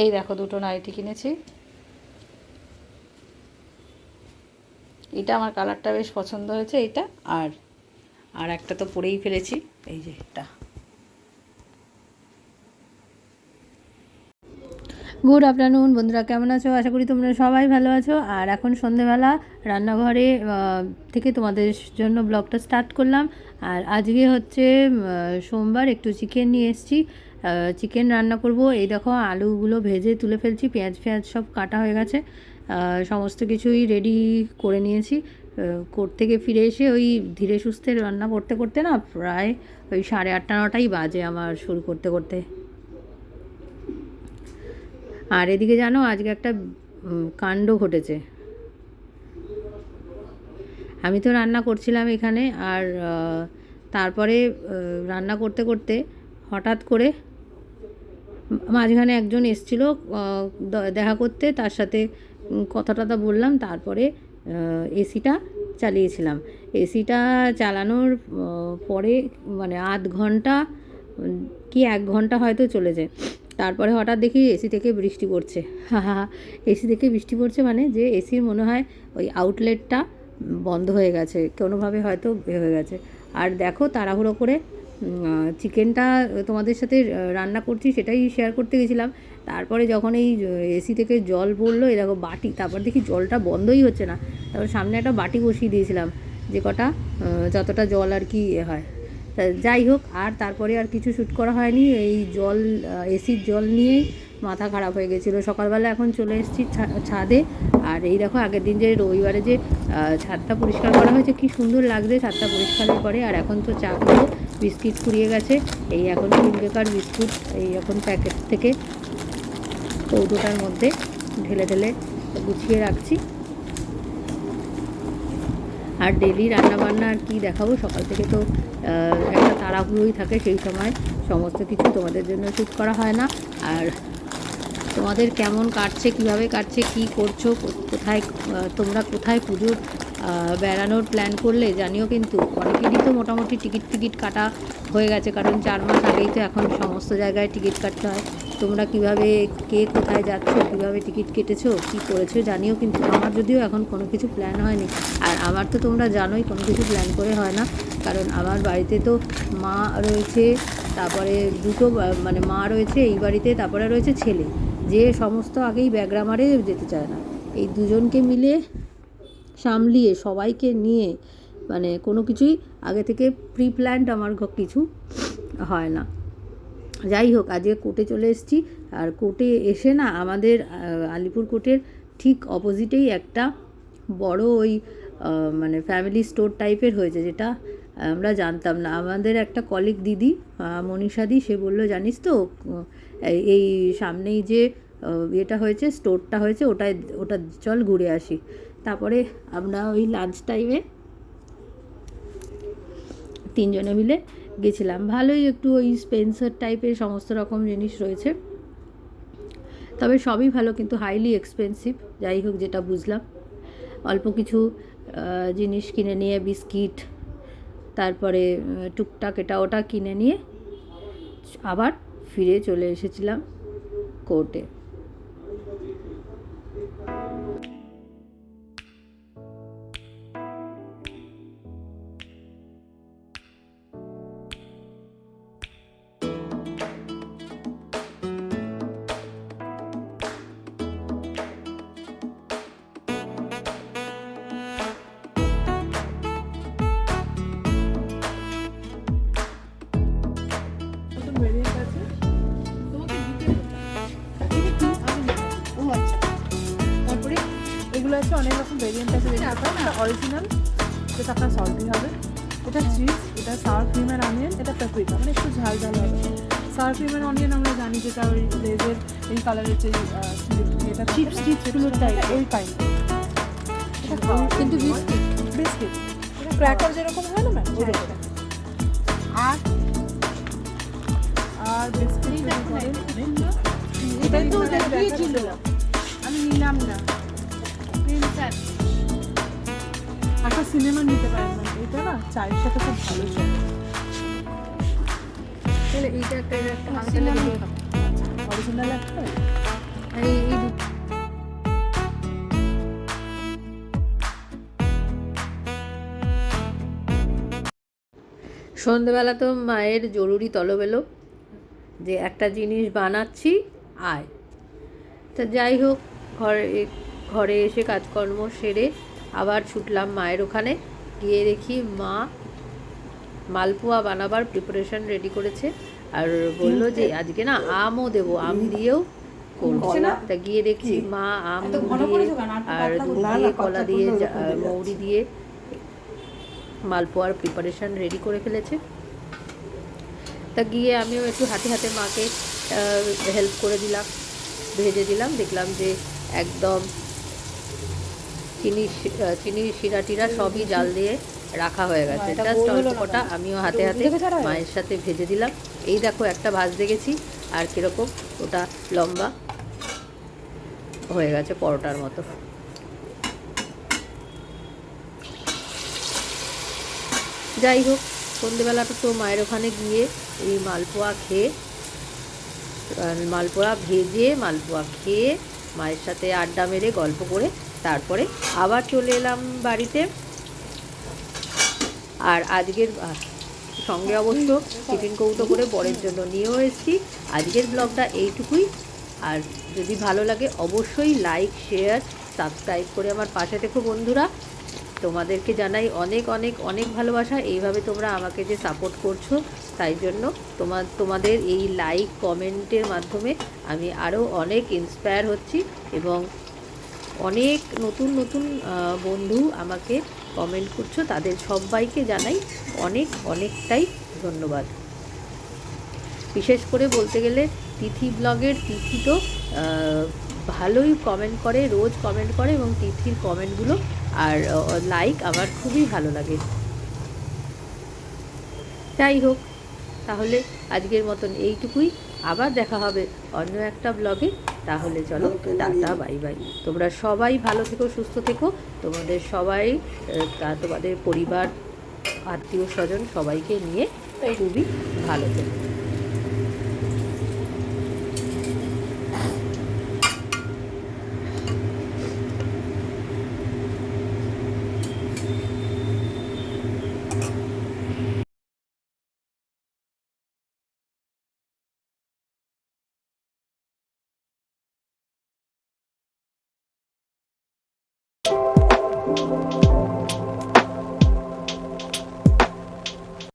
এই দেখো দুটো নাইটি কিনেছি। এটা আমার কালারটা বেশ পছন্দ হয়েছে এইটা, আর আর একটা তো পরেই ফেলেছি, এই যে এটা। গুড আফটারনুন বন্ধুরা, কেমন আছো? আশা করি তোমরা সবাই ভালো আছো। আর এখন সন্ধেবেলা, রান্নাঘরে থেকে তোমাদের জন্য ব্লগটা স্টার্ট করলাম। আর আজকে হচ্ছে সোমবার একটু চিকেন নিয়ে এসেছি। চিকেন রান্না করব। এই দেখো, আলুগুলো ভেজে তুলে ফেলছি, পেঁয়াজ ফেঁয়াজ সব কাটা হয়ে গেছে। সমস্ত কিছুই রেডি করে নিয়েছি। কোর্ট থেকে ফিরে এসে ওই ধীরে সুস্থে রান্না করতে করতে না প্রায় ওই সাড়ে আটটা, নটাই বাজে আমার শুরু করতে করতে। আর এদিকে জানো, আজকে একটা কাণ্ড ঘটেছে। আমি তো রান্না করছিলাম এখানে, আর তারপরে রান্না করতে করতে হঠাৎ করে মাঝখানে একজন এসছিল দেখা করতে, তার সাথে কথা টথা বললাম, তারপরে এসিটা চালিয়েছিলাম। এসিটা চালানোর পরে মানে আধ ঘণ্টা, কি এক ঘণ্টা হয়তো চলেছে। তারপরে হঠাৎ দেখি এসি থেকে বৃষ্টি পড়ছে। হা এসি থেকে বৃষ্টি পড়ছে মানে যে এসির মনে হয় ওই আউটলেটটা বন্ধ হয়ে গেছে, কোনোভাবে হয়তো হয়ে গেছে। আর দেখো তাড়াহুড়ো করে চিকেনটা তোমাদের সাথে রান্না করছি সেটাই শেয়ার করতে গেছিলাম। তারপরে যখন এই এসি থেকে জল পড়ল এরকম বাটি, তারপর দেখি জলটা বন্ধই হচ্ছে না। তারপর সামনে একটা বাটি বসিয়ে দিয়েছিলাম, যে কটা যতটা জল আর কি হয়। তা যাই হোক, আর তারপরে আর কিছু শ্যুট করা হয়নি। এই জল এসির জল নিয়েই মাথা খারাপ হয়ে গেছিল। সকালবেলা এখন চলে এসেছি ছাদে। আর এই দেখো, আগের দিন যে রবিবারে যে ছাদটা পরিষ্কার করা হয়েছে, কি সুন্দর লাগছে ছাদটা পরিষ্কারের পরে। আর এখন তো চা খাব, বিস্কিট ফুরিয়ে গেছে। এই এখন তিন বেকার বিস্কুট, এই এখন প্যাকেট থেকে কৌটোটার মধ্যে ঢেলে ঢেলে গুছিয়ে রাখছি। আর ডেলি রান্নাবান্না আর কি দেখাবো? সকাল থেকে তো একটা তাড়াহুড়োই থাকে সেই সময়। সমস্ত কিছু তোমাদের জন্য শ্যুট করা হয় না। আর তোমাদের কেমন কাটছে, কীভাবে কাটছে, কি করছ, কোথায় তোমরা কোথায় পুজোর বেড়ানোর প্ল্যান করলে জানিও কিন্তু। অনেকেরই তো মোটামুটি টিকিট টিকিট কাটা হয়ে গেছে, কারণ চার মাস আগেই তো এখন সমস্ত জায়গায় টিকিট কাটতে হয়। তোমরা কীভাবে, কে কোথায় যাচ্ছ, কীভাবে টিকিট কেটেছো, কি করেছ জানিও কিন্তু। আমার যদিও এখন কোনো কিছু প্ল্যান হয়নি। আর আমার তো তোমরা জানোই, কোনো কিছু প্ল্যান করে হয় না। কারণ আমার বাড়িতে তো মা রয়েছে, তারপরে দুটো মানে মা রয়েছে, এই বাড়িতে, তারপরে রয়েছে ছেলে। যে সমস্ত আগেই ব্যাকগ্রামারে যেতে চায় না। এই দুজনকে মিলে সামলিয়ে, সবাইকে নিয়ে মানে কোনো কিছুই আগে থেকে প্রি প্ল্যান্ড আমার কিছু হয় না। যাই হোক, আজকে কোর্টে চলে এসেছি। আর কোর্টে এসে না আমাদের আলিপুর কোর্টের ঠিক অপোজিটেই একটা বড় ওই মানে ফ্যামিলি স্টোর টাইপের হয়েছে যেটা আমরা জানতাম না। আমাদের একটা কলিগ দিদি মনীষাদি সে বলল, জানিস তো, এই সামনেই যে ইয়েটা হয়েছে স্টোরটা হয়েছে, ওটায়, ওটা চল ঘুরে আসি। তারপরে আমরা ওই লাঞ্চ টাইমে তিনজনে মিলে গেছিলাম। ভালোই একটু ওই স্পেন্সার টাইপের সমস্ত রকম জিনিস রয়েছে। তবে সবই ভালো, কিন্তু হাইলি এক্সপেন্সিভ যাই হোক, যেটা বুঝলাম। অল্প কিছু জিনিস কিনে নিয়ে, বিস্কিট তারপরে টুকটাক এটা ওটা কিনে নিয়ে আবার ফিরে চলে এসেছিলাম কোর্টে। অনেক রকম ভেরিয়েন্ট আছে দেখতে পারেন এটা অরিজিনাল যেটা আপনার সল্টি হবে। এটা চিজ এটা সাওয়ার ক্রিম অ্যান্ড অনিয়ন এটা পেপরিকা মানে একটু ঝাল ঝাল হবে। সাওয়ার ক্রিম অ্যান্ড অনিয়ন আমরা জানি যেটা ওই লেজের এই কালারের যে এটা চিপস চিপসগুলোর টাইপ ওই এটা কিন্তু বিস্কিট বিস্কিট এটা ক্র্যাকার যেরকম হয় না ম্যাম ওই রকম আর? আর বিস্কিট এটাই তো দিয়েছিল। আমি নিলাম না। একটা সিনেমা নিতে পারেন না এটা না চায়ের সাথে খুব ভালো চলে। তাহলে এইটা একটা একটা অরিজিনাল একটা? এই সন্ধেবেলা তো মায়ের জরুরি তলব এলো যে একটা জিনিস বানাচ্ছি আয়। তা যাই হোক ঘরে ঘরে এসে কাজকর্ম সেরে আবার ছুটলাম মায়ের ওখানে। গিয়ে দেখি মা মালপোয়া বানাবার প্রিপারেশন রেডি করেছে। আর বলল যে আজকে না আমও দেবো আম দিয়েও তা গিয়ে দেখছি মা আম দিয়ে আর দুধ দিয়ে কলা দিয়ে মৌরি দিয়ে মালপোয়ার প্রিপারেশন রেডি করে ফেলেছে। তা গিয়ে আমিও একটু হাতে হাতে মাকে হেল্প করে দিলাম ভেজে দিলাম। দেখলাম যে একদম চিনি চিনির শিরা টিরা সবই জাল দিয়ে রাখা হয়ে গেছে। জাস্ট অল্প কটা আমিও হাতে হাতে মায়ের সাথে ভেজে দিলাম। এই দেখো একটা ভাজতে গেছি আর কীরকম ওটা লম্বা হয়ে গেছে পরোটার মতো। যাই হোক সন্ধেবেলাটা তো মায়ের ওখানে গিয়ে এই মালপোয়া খেয়ে মালপোয়া ভেজে মালপোয়া খেয়ে মায়ের সাথে আড্ডা মেরে গল্প করে তারপরে আবার চলে এলাম বাড়িতে। আর আজকের সঙ্গে অবশ্য টিফিন কৌটো করে বরের জন্য নিয়েও এসেছি। আজকের ব্লগটা এইটুকুই। আর যদি ভালো লাগে অবশ্যই লাইক, শেয়ার, সাবস্ক্রাইব করে আমার পাশে থেকো বন্ধুরা। তোমাদেরকে জানাই অনেক অনেক অনেক ভালোবাসা। এইভাবে তোমরা আমাকে যে সাপোর্ট করছ, তাই জন্য তোমার তোমাদের এই লাইক কমেন্টের মাধ্যমে আমি আরও অনেক ইন্সপায়ার হচ্ছি এবং অনেক নতুন নতুন বন্ধু আমাকে কমেন্ট করছ। তাদের সবাইকে জানাই অনেক অনেকটাই ধন্যবাদ। বিশেষ করে বলতে গেলে তিথি ব্লগের তিথি তো ভালোই কমেন্ট করে, রোজ কমেন্ট করে এবং তিথির কমেন্টগুলো আর লাইক আমার খুবই ভালো লাগে। যাই হোক, তাহলে আজকের মতন এইটুকুই। আবার দেখা হবে অন্য একটা ব্লগে। তাহলে চলো টাটা বাই বাই। তোমরা সবাই ভালো থেকো সুস্থ থেকো। তোমাদের সবাই তা- তোমাদের পরিবার আত্মীয় স্বজন সবাইকে নিয়ে খুবই ভালো থেকো।